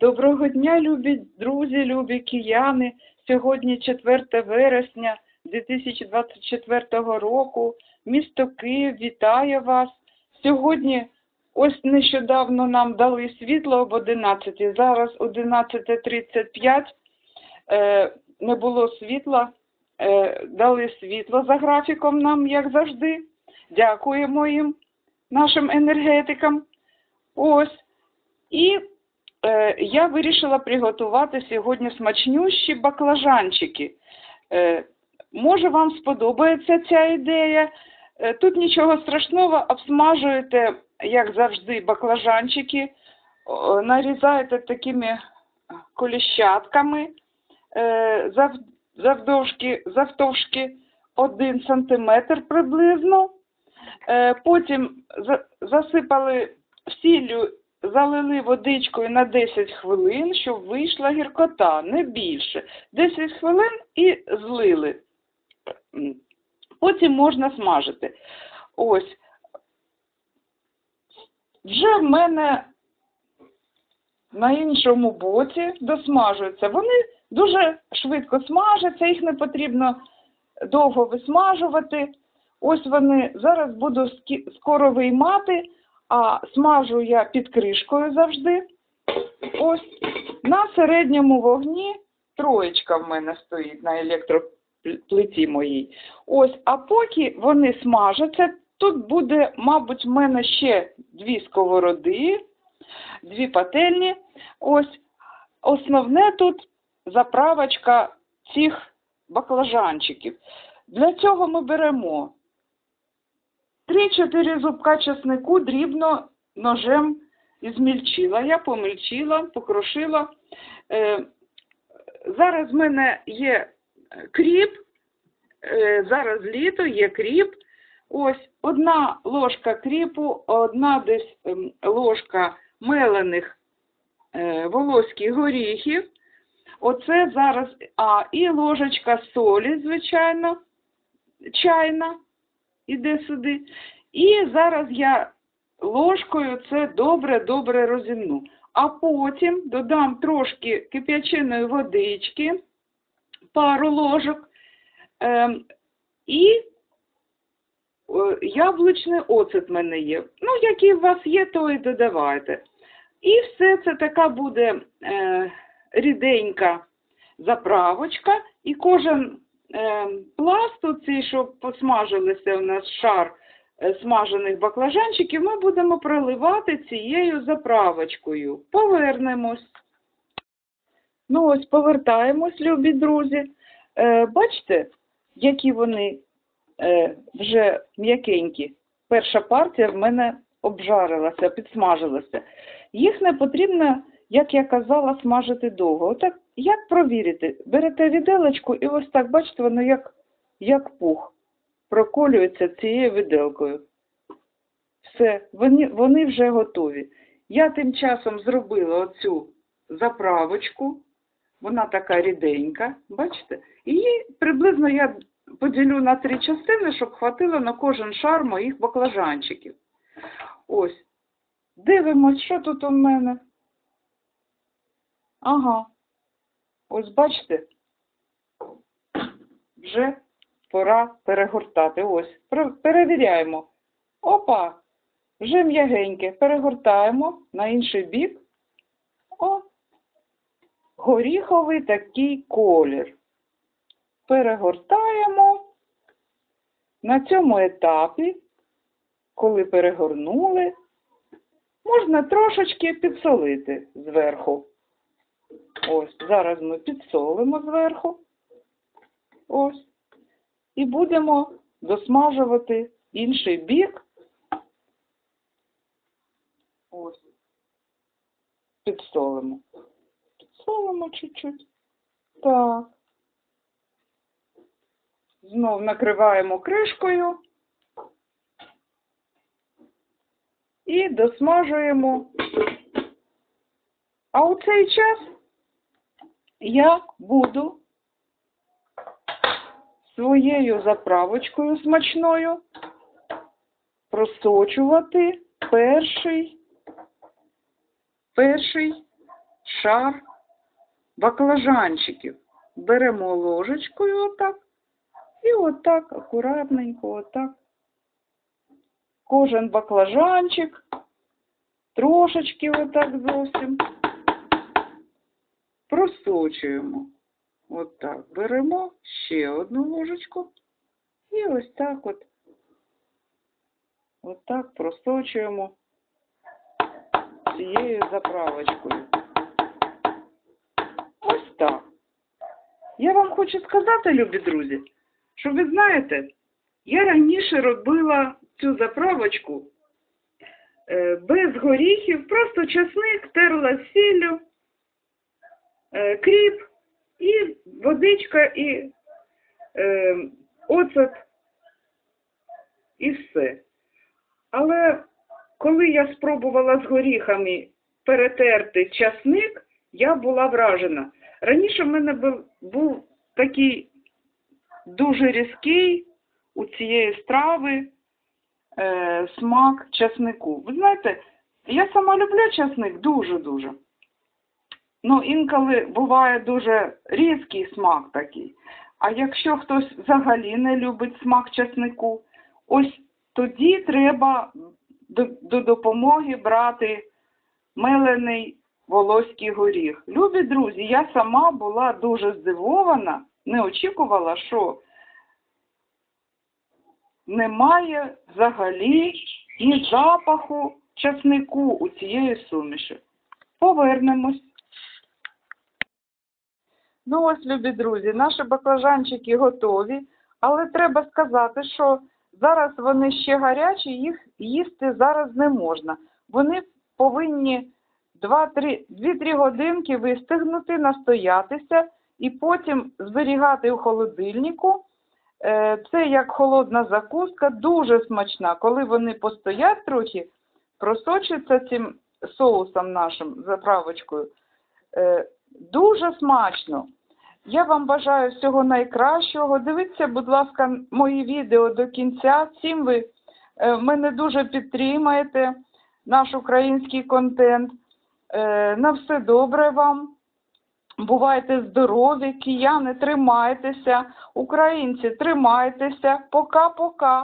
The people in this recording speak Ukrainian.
Доброго дня, любі друзі, любі кияни. Сьогодні 4 вересня 2024 року. Місто Київ вітає вас. Сьогодні ось нещодавно нам дали світло об 11. Зараз 11.35. Е, не було світла. Е, дали світло за графіком нам, як завжди. Дякуємо їм, нашим енергетикам. Ось. І е, я вирішила приготувати сьогодні смачнющі баклажанчики. Е, може, вам сподобається ця ідея. Е, тут нічого страшного, обсмажуєте, як завжди, баклажанчики, нарізаєте такими коліщатками е, зав, завдовжки, завтовшки 1 сантиметр приблизно. Потім засипали сіллю залили водичкою на 10 хвилин, щоб вийшла гіркота, не більше. 10 хвилин і злили. Потім можна смажити. Ось. Вже в мене на іншому боці досмажуються. Вони дуже швидко смажаться, їх не потрібно довго висмажувати. Ось вони зараз буду скоро виймати, а смажу я під кришкою завжди. Ось на середньому вогні троєчка в мене стоїть на електроплиті моїй. Ось, а поки вони смажаться, тут буде, мабуть, в мене ще дві сковороди, дві пательні. Ось основне тут заправочка цих баклажанчиків. Для цього ми беремо 3-4 зубка чеснику дрібно ножем ізмільчила. Я помільчила, покрошила. Е, зараз в мене є кріп, е, зараз літо, є кріп. Ось одна ложка кріпу, одна десь ем, ложка мелених е, волоських горіхів. Оце зараз, а, і ложечка солі, звичайно, чайна іде сюди. І зараз я ложкою це добре-добре розімну. А потім додам трошки кип'яченої водички, пару ложок, ем, і е, яблучний оцет в мене є. Ну, який у вас є, то і додавайте. І все це така буде е, ріденька заправочка, і кожен е, пласт, оцей, щоб посмажилися у нас шар е, смажених баклажанчиків, ми будемо проливати цією заправочкою. Повернемось. Ну ось повертаємось, любі друзі. Е, бачите, які вони е, вже м'якенькі. Перша партія в мене обжарилася, підсмажилася. Їх не потрібно, як я казала, смажити довго. Отак, як провірити? Берете віделочку і ось так, бачите, воно як, як пух проколюється цією виделкою. Все, вони, вони вже готові. Я тим часом зробила оцю заправочку. Вона така ріденька, бачите? Її приблизно я поділю на три частини, щоб хватило на кожен шар моїх баклажанчиків. Ось. Дивимось, що тут у мене. Ага. Ось бачите, вже пора перегортати. Ось, перевіряємо. Опа, вже м'ягеньке. Перегортаємо на інший бік. О, горіховий такий колір. Перегортаємо. На цьому етапі, коли перегорнули, можна трошечки підсолити зверху. Ось, зараз ми підсолимо зверху. Ось. І будемо досмажувати інший бік. Ось. Підсолимо. Підсолимо чуть-чуть. Так. Знов накриваємо кришкою. І досмажуємо. А у цей час я буду своєю заправочкою смачною просочувати перший, перший шар баклажанчиків. Беремо ложечкою отак. І отак, акуратненько, отак. Кожен баклажанчик. Трошечки отак зовсім. Просочуємо. Отак. Беремо ще одну ложечку. І ось так от. Отак просочуємо цією заправочкою. Ось так. Я вам хочу сказати, любі друзі, що ви знаєте, я раніше робила цю заправочку е, без горіхів, просто часник терла сіллю, кріп і водичка і е, оцет і все. Але коли я спробувала з горіхами перетерти часник, я була вражена. Раніше в мене був, був такий дуже різкий у цієї страви е, смак часнику. Ви знаєте, я сама люблю часник дуже-дуже. Ну, інколи буває дуже різкий смак такий. А якщо хтось взагалі не любить смак часнику, ось тоді треба до, до допомоги брати мелений волоський горіх. Любі друзі, я сама була дуже здивована, не очікувала, що немає взагалі ні запаху часнику у цієї суміші. Повернемось. Ну ось, любі друзі, наші баклажанчики готові, але треба сказати, що зараз вони ще гарячі, їх їсти зараз не можна. Вони повинні 2-3 годинки вистигнути, настоятися і потім зберігати у холодильнику. Е, Це як холодна закуска, дуже смачна. Коли вони постоять трохи, просочуються цим соусом нашим, заправочкою. Дуже смачно. Я вам бажаю всього найкращого. Дивіться, будь ласка, мої відео до кінця. Цим ви е, мене дуже підтримаєте, наш український контент. Е, На все добре вам. Бувайте здорові, кияни, тримайтеся, українці, тримайтеся. Пока-пока.